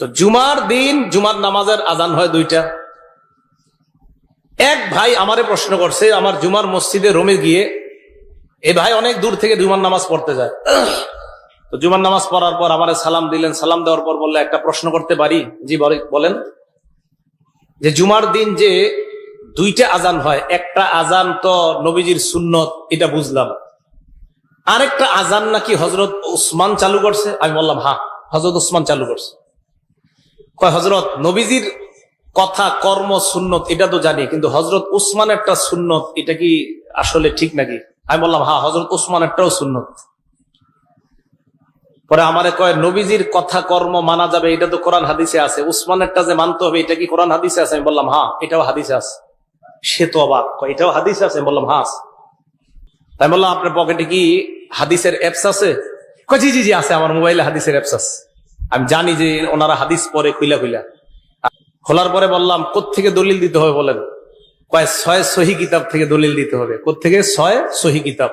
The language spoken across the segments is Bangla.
তো জুমার দিন, জুমার নামাজের আজান হয় দুইটা। এক ভাই আমারে প্রশ্ন করছে, আমার জুমার মসজিদে রোমে গিয়ে এই ভাই অনেক দূর থেকে জুমার নামাজ পড়তে যায়। তো জুমার নামাজ পড়ার পর আমারে সালাম দিলেন। সালাম দেওয়ার পর বললে, একটা প্রশ্ন করতে পারি? জি বলেন। যে জুমার দিন যে দুইটা আজান হয়, একটা আজান তো নবীজির সুন্নত, এটা বুঝলাম। আরেকটা আজান নাকি হজরত উসমান চালু করছে? আমি বললাম হ্যাঁ হজরত উসমান চালু করছে। হজরত নবীজির কথা, কর্ম, সুন্নত, এটা তো জানি, কিন্তু হজরত উসমান একটা সুন্নত, এটা কি আসলে ঠিক নাকি? আমি বললাম হা হজরত উসমান একটাও সুন্নত। পরে আমারে কয়, নবীজির কথা, কর্ম মানা যাবে, এটা তো কোরআন হাদিসে আছে, উসমানেরটা যে মানতে হবে, এটা কি কোরআন হাদিসে আছে? আমি বললাম হা এটাও হাদিসে আছে। সে তো অবাক এটাও হাদিসে আছে? আমি বললাম হ্যাঁ আছে। তাই বললাম, আপনার পকেটে কি হাদিসের অ্যাপস আছে? জি জি জি, আছে, আমার মোবাইলে হাদিসের অ্যাপস আছে। আমি জানি যে ওনারা হাদিস পরে খুইলা খুইলা। খোলার পরে বললাম থেকে দলিল দিতে হবে বলেন? কয়, ছয় সহি কিতাব থেকে দলিল দিতে হবে। থেকে ছয় সহি কিতাব।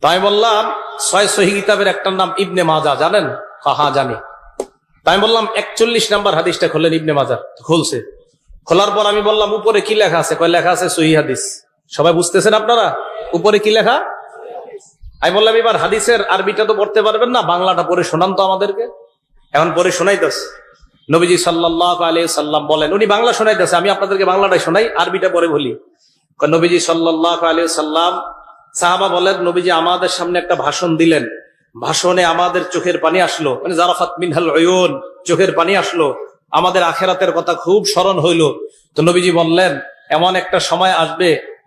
তাই বললাম, ছয় সহি কিতাবের একটার নাম ইবনে মাজা জানেন? হা জানি। তাই বললাম, একচল্লিশ নাম্বার হাদিসটা খোলেন ইবনে মাজা খুলছে। খোলার পর আমি বললাম, উপরে কি লেখা আছে? কয়, লেখা আছে সহি হাদিস। সবাই বুঝতেছেন আপনারা? উপরে কি লেখা? আমি বললাম, এবার হাদিসের আরবিটা তো পড়তে পারবেন না, বাংলাটা পড়ে শোনান তো আমাদেরকে। এখন পরে শোনাইতেছে। নবীজি সাল্লাহ আলী সাল্লাম বলেন, উনি বাংলা শোনাইতেছে, আমি আপনাদেরকে বাংলাটাই শোনাই, আরবিটা পরে বলি। নবীজি সাল্লাহ আলী সাল্লাম, সাহাবা বলেন, নবীজি আমাদের সামনে একটা ভাষণ দিলেন। ভাষণে আমাদের চোখের পানি আসলো। মানে জারাফাত মিনহাল অয়ন চোখের পানি আসলো। আমাদের আখেরাতের কথা খুব স্মরণ হইল। তো নবীজি বললেন, এমন একটা সময় আসবে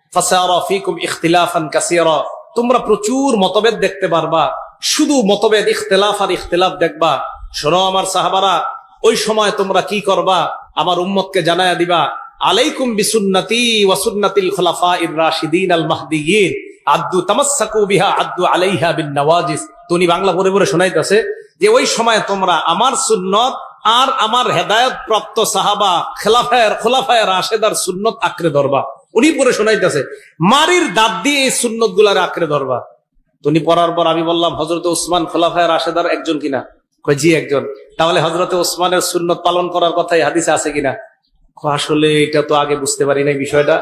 তোমরা প্রচুর মতভেদ দেখতে পারবা। শুধু মতভেদ, ইখতিলাফ আর ইখতিলাফ দেখবা। শোনো আমার সাহাবারা, ওই সময় তোমরা কি করবা? আমার উম্মতকে জানায়া দিবা, আলাইকুম বিসুন্নতি ওয়াসুন্নাতিল খোলাফা ইর রাশিদিন আল মাহদিয়িন। আদ্দু তামাসাকু বিহা, আদ্দু আলাইহা বিন নওয়াজিস। তুমি বাংলা পরে পরে শোনাইতেছে যে, ওই সময় তোমরা আমার সুন্নত আর আমার হেদায়ত প্রাপ্ত সাহাবা, খেলাফায়ের খোলাফায়ের রাশেদার সুন্নত আঁকড়ে ধরবা। উনি পরে শোনাইতেছে, মারির দাঁত দিয়ে এই সুন্নতগুলার আঁকড়ে ধরবা। তুমি পড়ার পর আমি বললাম হজরত ওসমান খোলাফায়ের রাশেদার একজন কিনা? জি একজন। তাহলে হজরতে ওসমানের সুন্নত পালন করার কথাই হাদিসে আছে কিনা? আসলে এটা তো আগে বুঝতে পারি নাই বিষয়টা।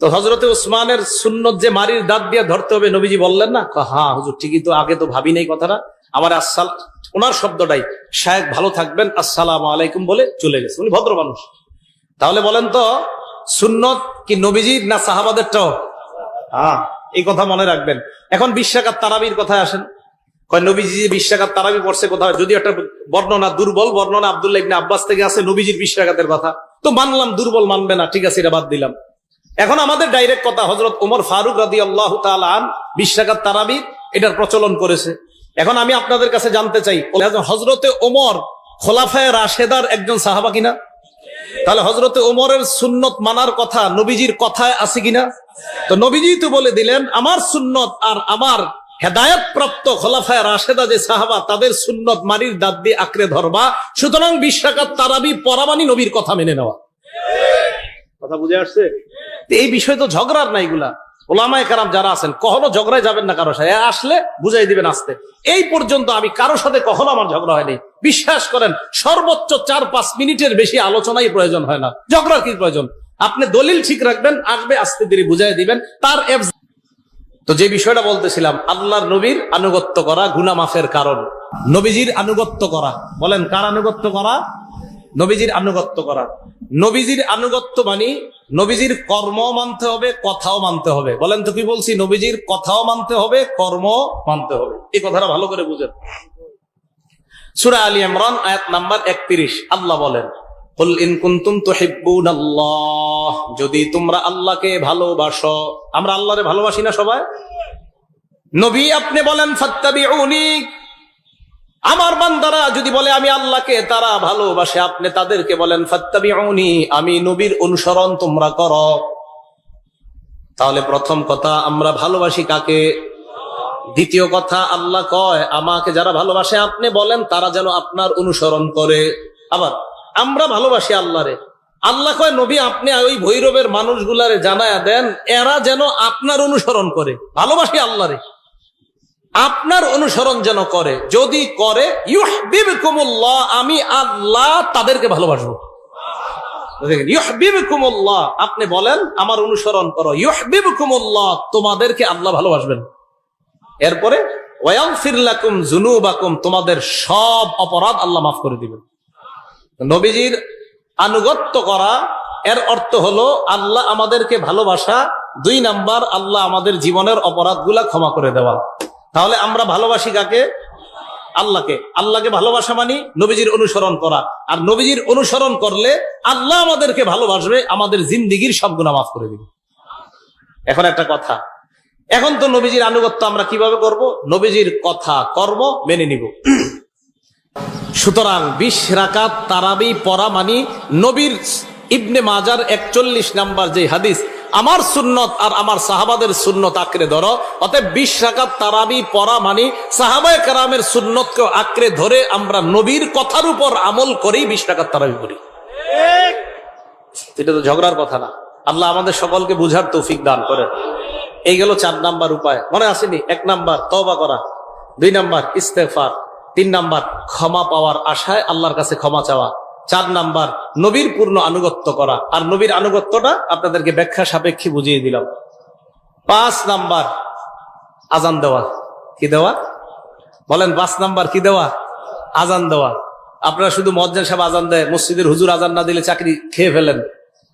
তো হজরতে ওসমানের সুন্নত যে মারির দাঁত দিয়ে ধরতে হবে নবীজি বললেন না? হ্যাঁ হুজুর, ঠিকই তো, আগে তো ভাবি নাই কথাটা। আমার আসসাল, ওনার শব্দটাই শায়েক ভালো থাকবেন, আসসালাম আলাইকুম বলে চলে গেছে। উনি ভদ্র মানুষ। তাহলে বলেন তো, সুন্নত কি নবীজি না সাহাবাদেরটাও? হ্যাঁ এই কথা মনে রাখবেন। এখন বিশ্বাকাত তারাবির কথায় আসেন। নবীজি বিশ্বাকাত তারাবি পড়ছে কোথাও যদি একটা বর্ণনা দুর্বল, বর্ণনা আব্দুল্লাহ ইবনে আব্বাস থেকে আছে নবীজির বিশ্বাকাতের কথা। তো মানলাম, দুর্বল মানবে না, ঠিক আছে, এটা বাদ দিলাম। এখন আমাদের ডাইরেক্ট কথা হজরত ওমর ফারুক রাদি আল্লাহ আন বিশ্বাকাত তারাবি, এটার প্রচলন করেছে। এখন আমি আপনাদের কাছে জানতে চাই হজরতে ওমর খোলাফায় রাশেদার একজন সাহাবা কিনা? তাহলে হজরতে ওমরের সুন্নত মানার কথা নবীজির কথায় আছে কিনা? তো নবীজি তো বলে দিলেন, আমার সুন্নত আর আমার হেদায়ত প্রাপ্ত খোলাফায় রাশেদা যে সাহাবা তাদের সুন্নত মারির দাঁত দিয়ে আঁকড়ে ধরবা। সুতরাং বিশ্বাকাত তারাবি পরামানি নবীর কথা মেনে নেওয়া। কথা বুঝে আসছে? এই বিষয় তো ঝগড়ার না এগুলা। ওলামায় কারাম যারা আছেন কখনো ঝগড়ায় যাবেন না কারও সাথে। আসলে বুঝাই দিবেন আসতে। এই পর্যন্ত আমি কারোর সাথে কখনো আমার ঝগড়া হয়নি। বিশ্বাস করেন সর্বোচ্চ চার পাঁচ মিনিটের বেশি আলোচনাই প্রয়োজন হয় না। ঝগড়ার কি প্রয়োজন? আপনি দলিল ঠিক রাখবেন আসবে আস্তে ধীরে বুঝাই দিবেন। তার এফ তো যে বিষয়টা বলতেছিলাম, আল্লাহর নবীর আনুগত্য করা গুনা মাফের কারণ। নবীজির আনুগত্য করা। বলেন, কার আনুগত্য করা? নবীজির আনুগত্য করা। নবীজির আনুগত্য মানি নবীজির কর্ম মানতে হবে, কথাও মানতে হবে। বলেন তো কি বলছি? নবীজির কথাও মানতে হবে কর্ম মানতে হবে। এই কথাটা ভালো করে বুঝেন। সুরা আলী ইমরান, আয়াত নাম্বার একত্রিশ। আল্লাহ বলেন যদি তোমরা আল্লাহকে ভালোবাসো, আমরা আল্লাহরে ভালোবাসি না সবাই? নবী আপনি বলেন, ফাত্তাবিউনি। আমার বান্দারা যদি বলে, আমি আল্লাহকে তারা ভালোবাসে, আপনি তাদেরকে বলেন, ফাত্তাবিউনি, আমি নবীর অনুসরণ তোমরা করো। তাহলে প্রথম কথা, আমরা ভালোবাসি কাকে? দ্বিতীয় কথা, আল্লাহ কয়, আমাকে যারা ভালোবাসে, আপনি বলেন, তারা যেন আপনার অনুসরণ করে। আবার আমরা ভালোবাসি আল্লাহরে। আল্লাহ কয়, নবী, আপনি ওই ভৈরবের মানুষগুলারে জানায়া দেন, এরা যেন আপনার অনুসরণ করে। ভালোবাসি আল্লাহরে। আপনার অনুসরণ যেন করে। যদি করে আমি আল্লাহ তাদেরকে ভালোবাসবো। আপনি বলেন, আমার অনুসরণ করো। ইউহবিবকুমুল্লাহ তোমাদেরকে আল্লাহ ভালোবাসবেন। এরপরে, ওয়াগফির লাকুম যুনুবাকুম তোমাদের সব অপরাধ আল্লাহ মাফ করে দিবেন। নবীজির আনুগত্য করা, এর অর্থ হলো আল্লাহ আমাদেরকে ভালোবাসা, দুই নাম্বার আল্লাহ আমাদের জীবনের অপরাধগুলা ক্ষমা করে দেওয়া। তাহলে আমরা ভালোবাসি কাকে? আল্লাহকে। আল্লাহকে ভালোবাসা মানি নবীজির অনুসরণ করা। আর নবীজির অনুসরণ করলে আল্লাহ আমাদেরকে ভালোবাসবে, আমাদের জিন্দিগির সব গুণা মাফ করে দিবে। এখন একটা কথা। এখন তো নবীজির আনুগত্য আমরা কীভাবে করব? নবীজির কথা কর্ম মেনে নিব। সুতরাং বিশ রাকাত তারাবি পড়া মানি নবীর ইবনে মাজার একচল্লিশ নাম্বার যে হাদিস, আমার সুন্নত আর আমার সাহাবাদের সুন্নত আঁকড়ে ধরো। অতএব বিশ রাকাত তারাবি পড়া মানি সাহাবায় কারামের সুন্নতকে আঁকড়ে ধরে আমরা নবীর কথার উপর আমল করেই বিশ রাকাত তারাবি করি এটা তো ঝগড়ার কথা না। আল্লাহ আমাদের সকলকে বুঝার তৌফিক দান করেন। এই গেল চার নাম্বার উপায়। মনে আসেনি? এক নাম্বার তবা করা। দুই নাম্বার ইস্তেফার তিন নাম্বার, ক্ষমা পাওয়ার আশায় আল্লাহর কাছে ক্ষমা চাওয়া। চার নাম্বার, নবীর পূর্ণ আনুগত্য করা। আর নবীর আনুগত্যটা আপনাদেরকে ব্যাখ্যা সাপেক্ষে বুঝিয়ে দিলাম। পাঁচ নাম্বার, আজান দেওয়া। কি দেওয়া? বলেন, পাঁচ নাম্বার কি দেওয়া? আজান দেওয়া। আপনারা শুধু মজ্জান সাহেব আজান দেয়, মসজিদের হুজুর আজান না দিলে চাকরি খেয়ে ফেলেন।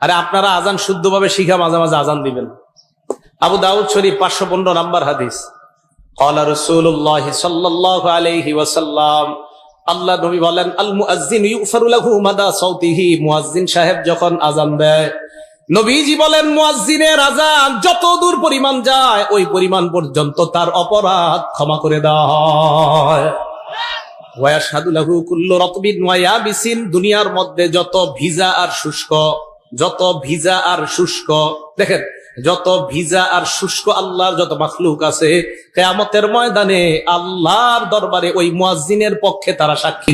আরে আপনারা আজান শুদ্ধভাবে শিখা মাঝে মাঝে আজান দিবেন। আবু দাউদ শরীফ পাঁচশো পনেরো নাম্বার হাদিস। যত দূর পরিমাণ যায়, ওই পরিমাণ পর্যন্ত তার অপরাধ ক্ষমা করে দেওয়া দুনিয়ার মধ্যে যত ভিজা আর শুষ্ক, যত ভিজা আর শুষ্ক, দেখেন যত ভিজা আর শুষ্ক আল্লাহর যত মাখলুক আছে, কেয়ামতের ময়দানে আল্লাহর দরবারে ওই মুয়াজ্জিনের পক্ষে তারা সাক্ষী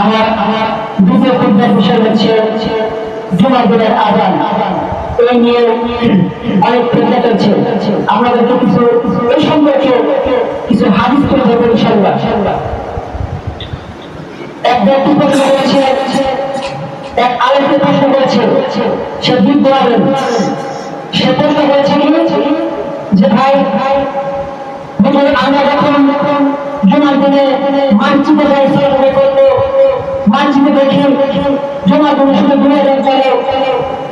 আমার আমার দ্বিতীয় বিষয় হচ্ছে জুমার দিনের আজান। এই নিয়ে অনেক ফিতনা চলছে আমাদেরকে কিছু এই সম্পর্কে কিছু হাদিস করে দেবো ইনশাআল্লাহ। এক ব্যক্তি প্রশ্ন করেছে, এক আরেকটি প্রশ্ন করেছে, সে দুধ সে প্রশ্ন করেছে কি? যে ভাই বুঝুন আমরা যখন জমার দিনে মানচিত্র যাই সেভাবে করব, মানচিত্র দেখি জমার দিনে শুধু দুই হাজার চলে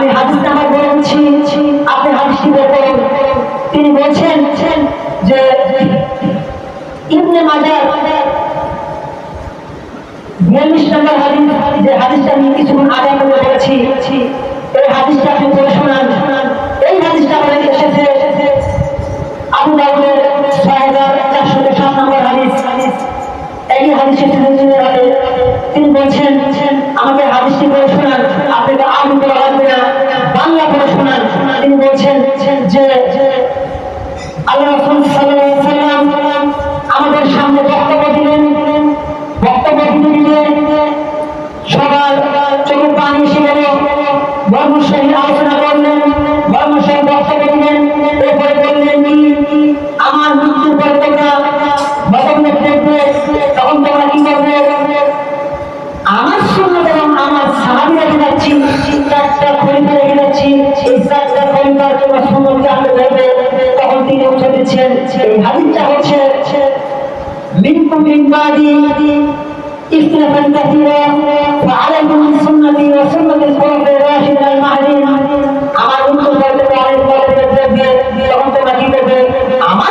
আমি হাদিসটা আমার বলছি আপনি হাদিসটি বলেন তিনি বলছেন যে ইবনে মাজার বিয়াল্লিশ নম্বর হাদিস, যে হাদিসটা আমি কিছুক্ষণ আগে এই হাদিসটা আপনি তিনটা হচ্ছে منكم من بعدي اختلافا كثيرا وعليكم بسنة وسنة আমার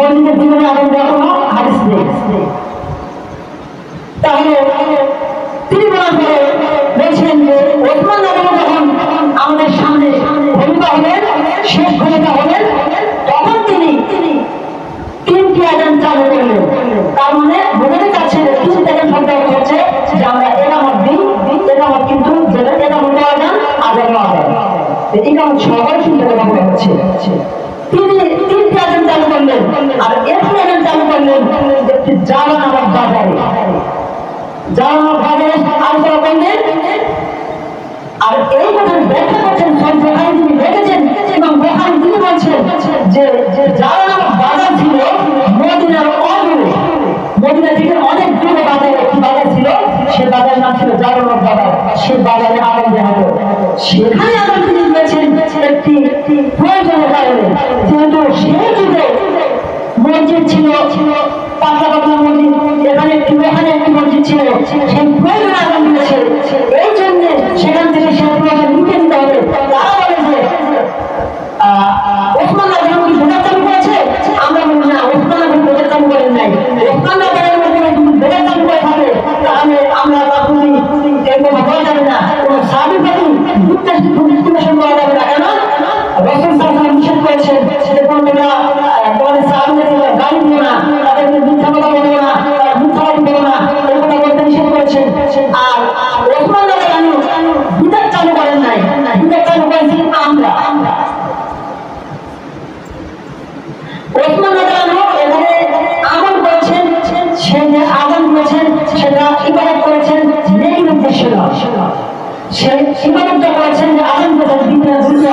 নবীদের জীবনে আমাদের কোনো হাদিস তাহলে তিনি বলার পরে বলছেন যে, ওসমান নবী যখন আমাদের সামনে ভূমিকা হলেন, শেষ ভূমিকা হলেন, তখন তিনি তিনটি আজান চালু করলেন। তার মানে বোঝাতে চাচ্ছে কিছু থেকে শব্দ হচ্ছে যে আমরা এনামত দিই, এনামত কিন্তু যেটা এনামত আজান আজান আজান এনামত সহকারে সবাই কথা বলা হচ্ছে। আর এরপরে এখানে চালু করলেন একটি জামা আমার বাবা। জামা বাবা আলোচনা করলেন আর এই কথা ব্যাখ্যা করছেন সন্ধ্যায় তিনি দেখেছেন এবং বোহান তিনি বলছেন যে যারা আমার বাধা ছিল, মদিনার অদূরে মদিনা থেকে অনেক দূরে বাজার একটি বাজার ছিল, সে বাজারের নাম ছিল জালানোর বাজার। সে বাজারে আনন্দ হবে সেখানে ছিল সেই সে সীমাবদ্ধ করেছেন যে আনন্দ দুনিয়া দুনিয়া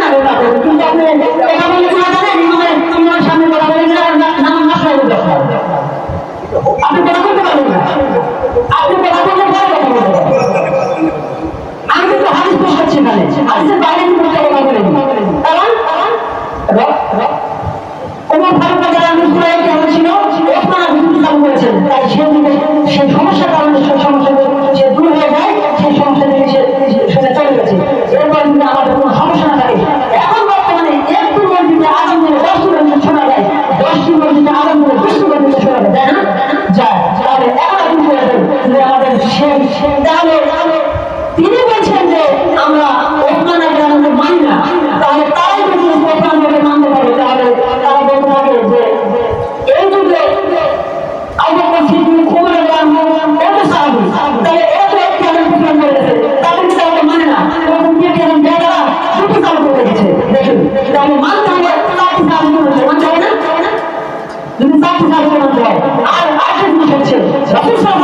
হচ্ছে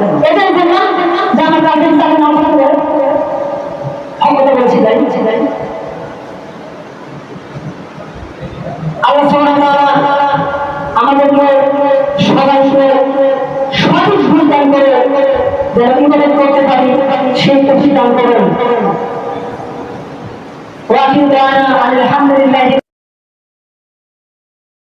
দেন